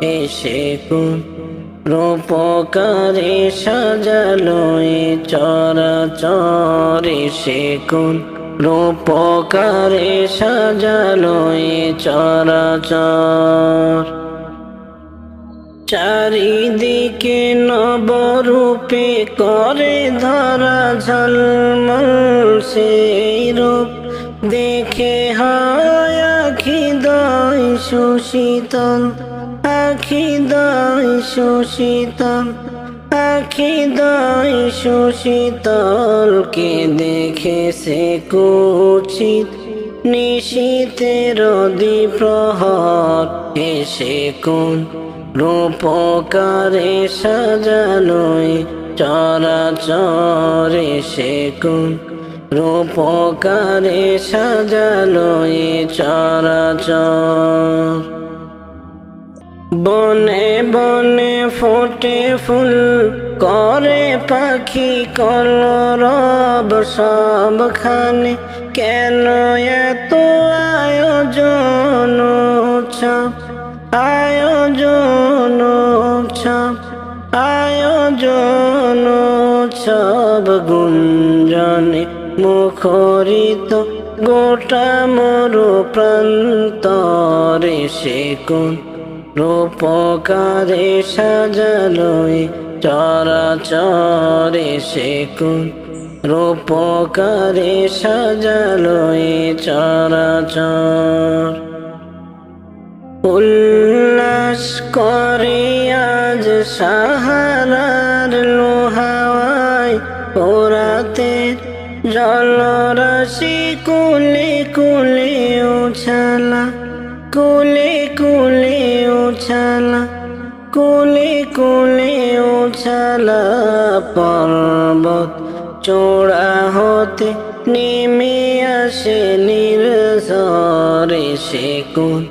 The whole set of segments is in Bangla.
এসে কোন রূপকারে সাজালো এ চরাচর এসে কোন রূপকারে সাজালো এ চরাচর। চারিদিকে নবরূপে করে ধরা ঝলমল সেই রূপ দেখে হয় আখি দয় সুশীতল। আখি দয় সুশীতল আখি দয় সুশীতল কে দেখে সে কুচিত। নিশীতের প্রহর এসে কোন রূপকারে সাজালোয়, চরাচরে সে কোন রূপকারে সাজালোয়, চরাচর। বনে বনে ফোটে ফুল করে পাখি কলরব সবখানে। কেন এত আয়োজন উৎসব? আয়োজন উৎসব আয়োজন উৎসব গুঞ্জনে মুখরিত গোটা মরু প্রান্তরে সে কোন রূপকারে সাজালোয় চরাচরে সে কোন রূপকারে সাজালোয় চরাচর। উল্লাস করে আজ সাহারার লোহাওয়ায় ওরাতে জলরাশি কুলে উছালা কুলে কুলে উছালা পর্বত চূড়া হতে নেমে আসে নিরসরে সে কোন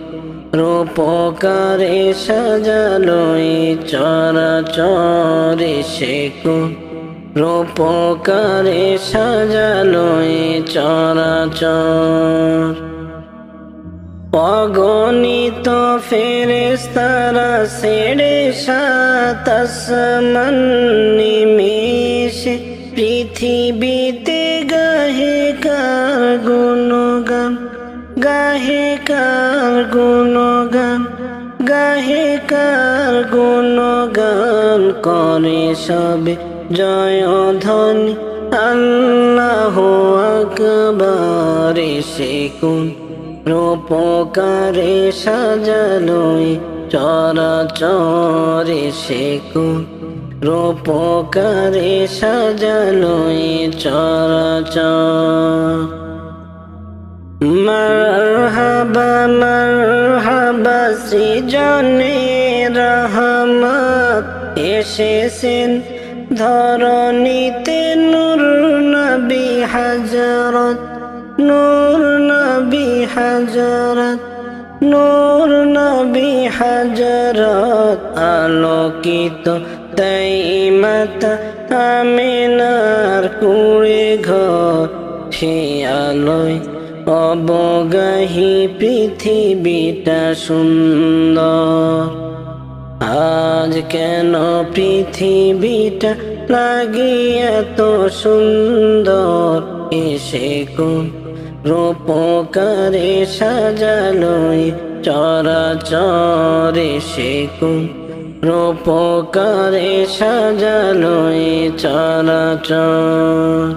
রূপকারে সাজালোই চরাচরে সে কোন রূপকারে সাজালোই চরাচর। অগণিত ফেরেস্তারা সেড়ে সাতাসমান নিমেষে পৃথিবীতে গাহে কার গুণগান, গাহে কার গুণগান, গাহে কার গুণগান করে সবে জয় ধ্বনি। আল্লাহ আকবরে সে কোন রূপকারে সাজালোয় চরাচরে কোন রূপকারে সাজালোয় চরাচর। মারহাবা মারহাবা সৃজনে রহমত। এসেছেন ধরণীতে হাজরত, নূর নবী হাজরত, আলোকিত তাই মাতা আমিনার কুড়ে ঘর, সে আলোয় অবগাহী পৃথিবীটা সুন্দর। আজ কেন পৃথিবীটা লাগে তো সুন্দর? এসে কোন রূপকারে সাজালোয় চরাচরে সে কোন রূপকারে সাজালোয় চরাচর।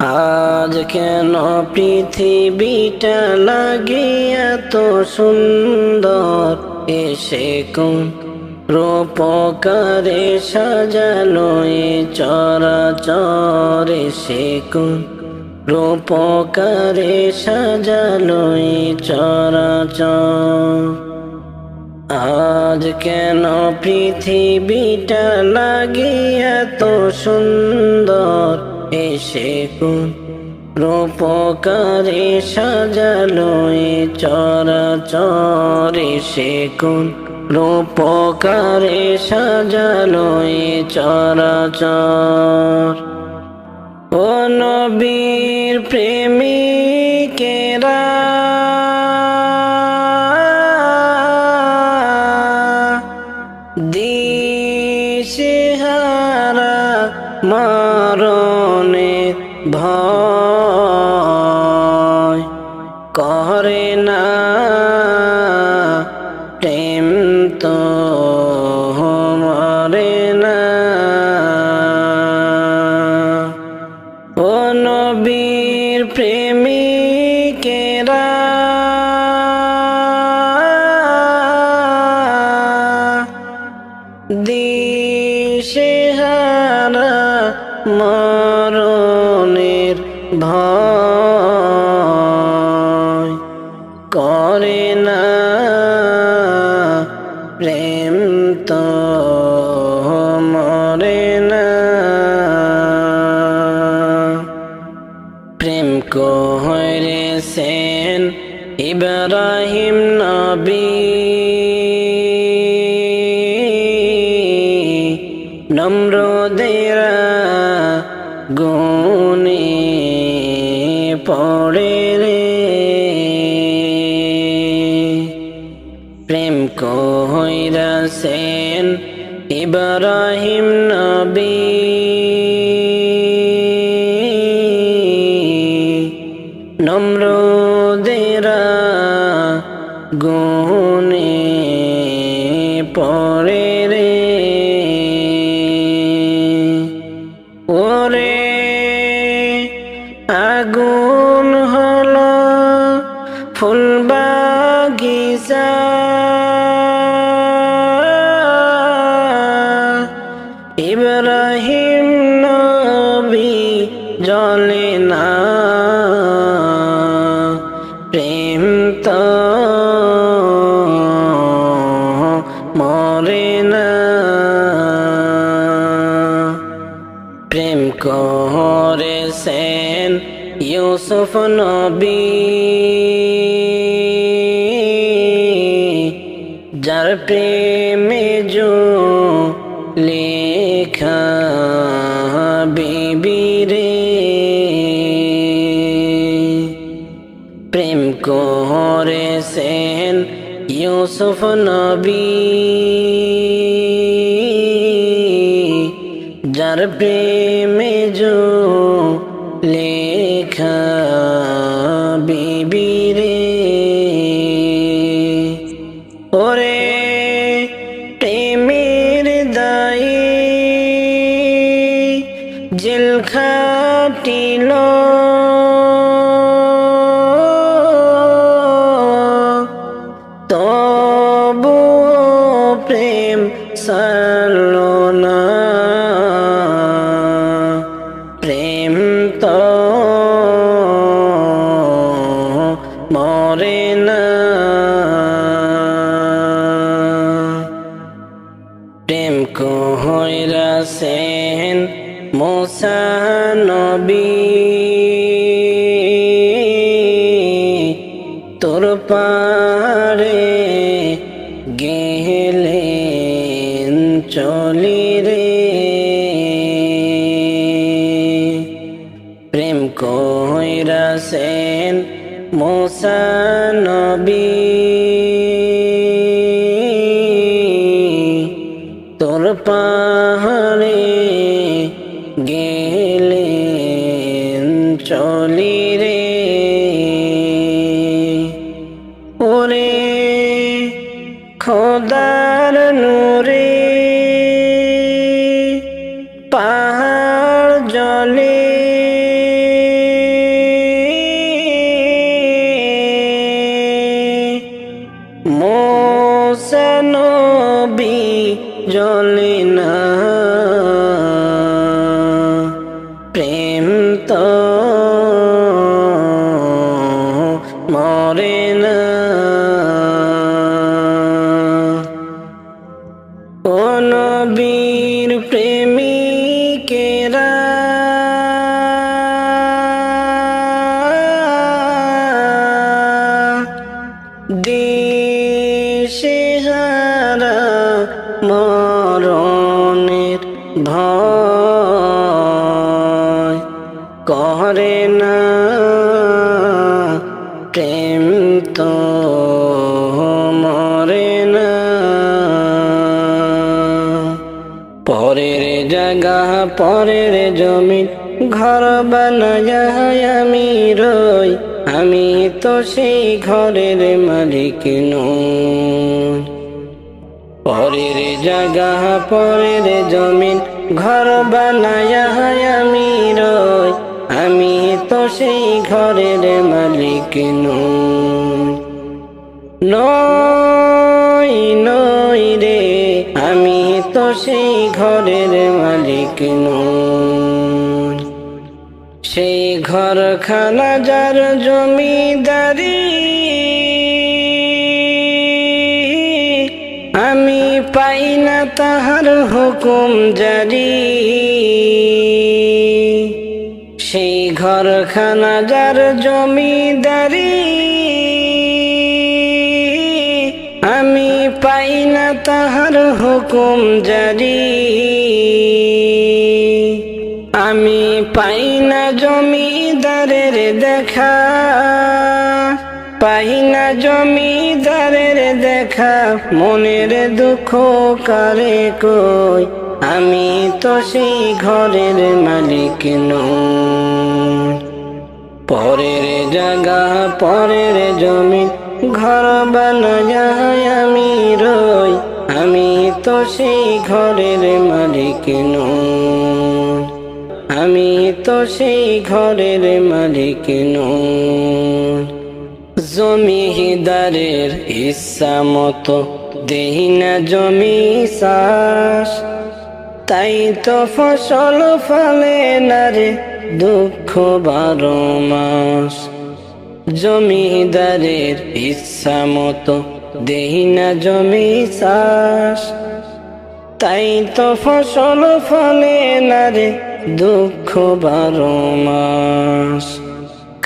আজ কেন পৃথিবীটা লাগে এত সুন্দর এসে কোন রূপকারে সাজালোয় চরাচরে সে কোন রূপকারে সাজালোয় চরাচর। আজ কেন পৃথিবীটা লাগে এত সুন্দর? এসে কোন রূপকারে সাজালো এ চরাচর? এসে কোন রূপকারে সাজালো এ চরাচর? ও নবীর প্রেমিকেরা রে। প্রেম কহরা সেন ইব্রাহিম নবী। ফুল বাগিচা। ইব্রাহিম নবী জলে না। প্রেম তো মরে না। প্রেম করে সেন ইউসুফ নবী। যার প্রেমে জো লেখা বিবিরে প্রেম করে সেন ইউসুফ নবী। যার প্রেমে জো মোসা নবী। তোর পাহাড়ে গেলেন জলে না। প্রেম তো মরে না। ও নবীর প্রেমিকেরা দেশে পরের জমিন ঘর বানায় আমি রই। আমি তো সেই ঘরের মালিক নই। পরের জায়গা, পরের জমিন ঘর বানায় আমি রই। আমি তো সেই ঘরের মালিক নই। নই নই রে, আমি তো সেই ঘরের মালিক নই সেই ঘরখানা যার জমিদারি, আমি পাই না তাহার হুকুম জারি। সেই ঘরখানা যার জমিদারি, আমি পাই না তাহার হুকুম জারি। দেখা মনের দুঃখ কারে কই? আমি তো সেই ঘরের মালিক নই। পরের জায়গা, পরের জমিন ঘর বানায় আমি রই। আমি তো সেই ঘরের মালিক নই। আমি তো সেই ঘরের মালিক নই। জমিদারের ইচ্ছা মতো, দেহি না জমি চাষ। তাই তো ফসল ফলে না রে দুঃখ বারো মাস। জমিদারের ইচ্ছা মতো, দেহি না জমি চাষ। তাই তো ফসল ফলে না রে দুঃখ বারো মাস।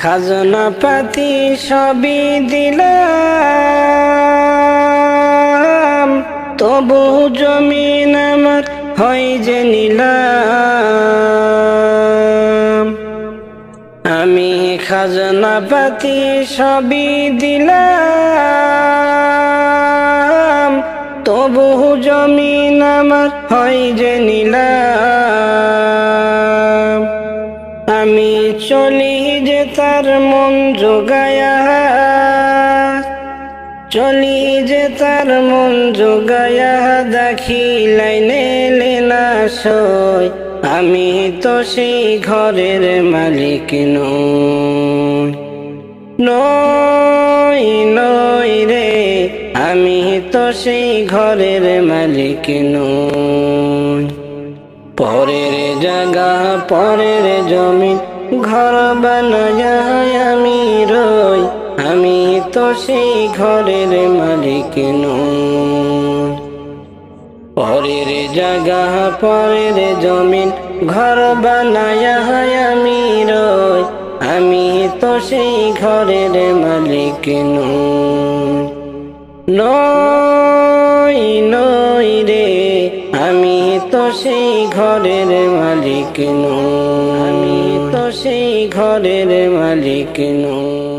খাজনা পাতি সবই দিলাম। তবু জমিন আমার হয় যে নিলাম। আমি খাজনা পাতি সবই দিলাম। তবু জমিন আমার হয় যে নিলাম। আমি চলি তার মন যোগায়া চলি যে তার মন যোগায়া দেখি লাইনে লেনা সই আমি তো সেই ঘরের মালিক নই। নই নই রে, আমি তো সেই ঘরের মালিক নই। পরের জায়গা, পরের জমিন ঘর বানায় আমি রই, আমি তো সেই ঘরের মালিক নই। পরের জায়গা, পরের জমিন, ঘর বানায় আমি রই, আমি তো সেই ঘরের মালিক নই। নই রে, আমি তো সেই ঘরের মালিক নই। সেই ঘরের মালিক নই